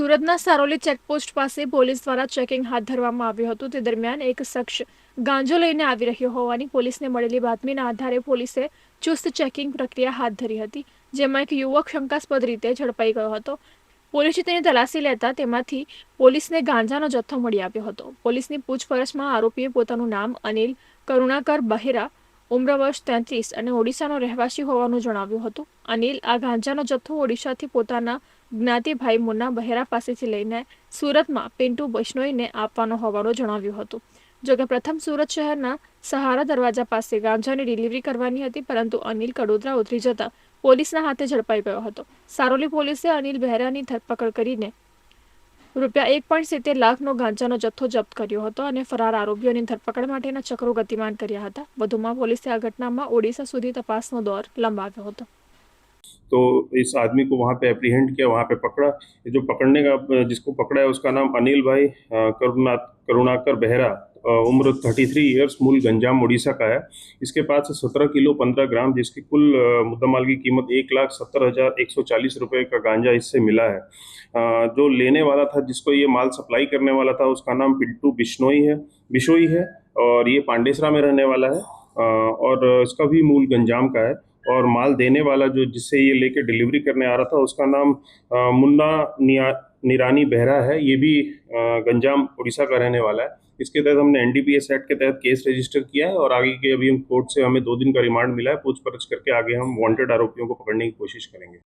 સુરતના સારોલી ચેકપોસ્ટ પાસે પોલીસ દ્વારા ચેકિંગ હાથ ધરવામાં આવ્યું હતું તે દરમિયાન એક શખ્સ ગાંજો લઈને આવી રહ્યો હોવાની પોલીસને મળેલી બાતમીના આધારે પોલીસે ચુસ્ત ચેકિંગ પ્રક્રિયા હાથ ધરી હતી જેમાં એક યુવક શંકાસ્પદ રીતે ઝડપાઈ ગયો હતો પોલીસે તેની તલાશી લેતા તેમાંથી પોલીસને ગાંજાનો જથ્થો મળી આવ્યો હતો પોલીસની પૂછપરછમાં આરોપીએ પોતાનું નામ અનિલ કરુણાકર બહેરા ઉમ્ર વર્ષ તેત્રીસ અને ઓડિશાનો રહેવાસી હોવાનું જણાવ્યું હતું અનિલ આ ગાંજાનો જથ્થો ઓડિશાથી પોતાના જ્ઞાતિભાઈ મુન્ના બહેરા પાસેથી લઈને સુરતમાં પિન્ટુ બૈષ્ણોઈને આપવાનો હોવાનું જણાવ્યું હતું જોકે પ્રથમ સુરત શહેરના સહારા દરવાજા પાસે ગાંજાની ડિલિવરી કરવાની હતી પરંતુ અનિલ કડોદરા ઉતરી જતા પોલીસના હાથે ઝડપાઈ ગયો હતો સારોલી પોલીસે અનિલ બહેરાની ધરપકડ કરીને રૂપિયા 1.7 લાખ નો ગાંંચાનો જથ્થો જપ્ત કર્યો હતો અને ફરાર આરોપીને ધરપકડ માટેના ચક્રો ગતિમાન કર્યા હતા. બધુમાં પોલીસ આ ઘટનામાં ઓડિશા સુધી તપાસનો દોર લંબાવ્યો હતો. તો આ આદમીને વહા પે એપ્રીહેન્ડ કે વહા પે પકડા જે જો પકડને કા जिसको પકડાયા એસકા નામ અનિલભાઈ કરુનાત કરુણાકર બહેરા उम्र 33 इयर्स मूल गंजाम उड़ीसा का है इसके पास सत्रह किलो पंद्रह ग्राम जिसकी कुल मुद्दा माल की कीमत एक लाख सत्तर हज़ार एक सौ चालीस रुपये का गांजा इससे मिला है जो लेने वाला था जिसको ये माल सप्लाई करने वाला था उसका नाम पिंटू बिश्नोई है बिशोई है और ये पांडेसरा में रहने वाला है और इसका भी मूल गंजाम का है और माल देने वाला जो जिससे ये लेके डिलीवरी करने आ रहा था उसका नाम मुन्ना निया निरानी बहरा है ये भी गंजाम उड़ीसा का रहने वाला है इसके तहत हमने एन डी एक्ट के तहत केस रजिस्टर किया है और आगे के अभी हम कोर्ट से हमें दो दिन का रिमांड मिला है पूछ परछ करके आगे हम वांटेड आरोपियों को पकड़ने की कोशिश करेंगे